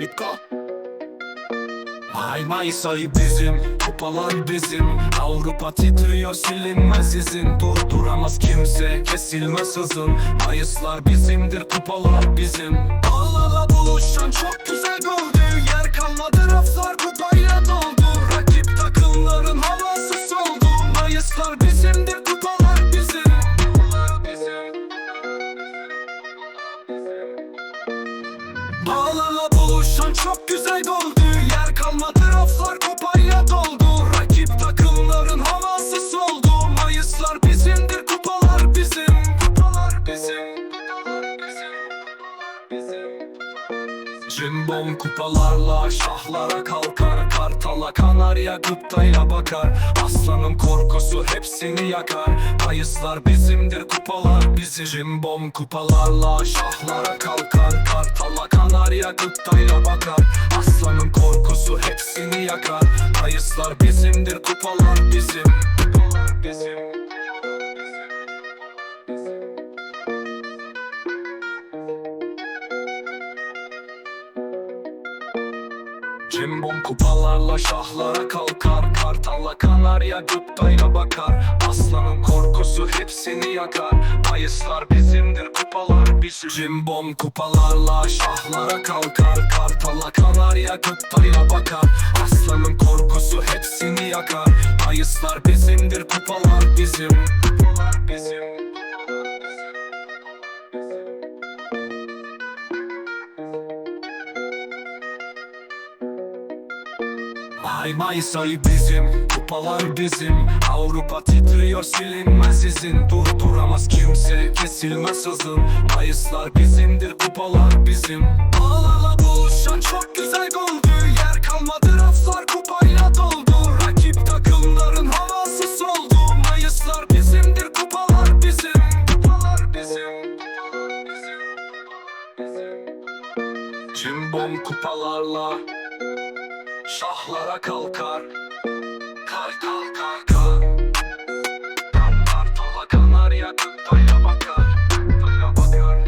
Bitko Ay Mayıs ayı bizim, kupalar bizim. Avrupa titriyor silinmez izin. Durduramaz kimse, kesilmez hızın. Mayıslar bizimdir, kupalar bizim. Ağlarla buluşan çok güzel gördü. Yer kalmadı raflar kupayla çok güzel goldü Yer kalmadı raflar kupayla doldu. Rakip takımların havası soldu. Mayıslar bizimdir kupalar bizim. Kupalar bizim Kupalar bizim. Bizim. Cimbom kupalarla şahlara kalkar Kartala kanarya gıptayla bakar. Aslanın korkusu hepsini yakar. Ayıslar bizimdir kupalar bizim Cimbom kupalarla şahlara kalkar. Kartala kanarya gıptayla bakar. Aslanın korkusu hepsini yakar. Ayıslar bizimdir Cimbom kupalarla şahlara kalkar Kartalla kanarya gıptayla bakar. Aslanın korkusu hepsini yakar. Ayıslar bizimdir kupalar bizim. Cimbom kupalarla şahlara kalkar Kartalla kanarya gıptayla bakar. Aslanın korkusu hepsini yakar. Ayıslar bizimdir kupalar bizim Ay Mayıs ayı bizim, kupalar bizim. Avrupa titriyor silinmez izin. Durduramaz kimse, kesilmez hızın. Mayıslar bizimdir, kupalar bizim. Ağlarla buluşan çok güzel goldü Yer kalmadı raflar kupayla doldu. Rakip takımların havası soldu. Mayıslar bizimdir, kupalar bizim Kupalar Bizim. Cimbom kupalarla Şahlara kalkar. Kar kar. Kar kar Kar kar tola kanarya Gıptayla bakar Gıptayla bakar.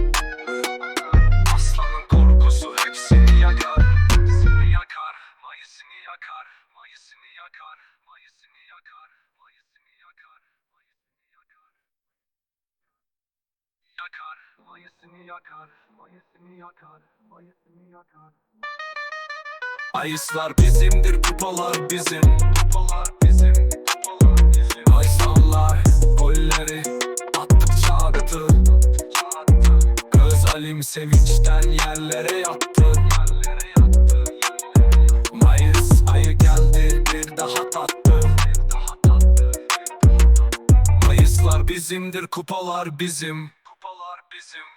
Aslanın korkusu hepsini yakar. Hepsini yakar Mayısını yakar. Mayısını yakar Mayısını yakar. Mayısını yakar Mayısını yakar. Yakar Mayısını yakar. Mayısını yakar Mayısını yakar Ayıslar bizimdir, kupalar bizim. Kupalar bizim, kupalar bizim. Aysallar golleri attıkça aktı. Özalim sevinçten yerlere yattı. Mayıs ayı geldi bir daha tattı. Mayıslar bizimdir, kupalar bizim. Kupalar bizim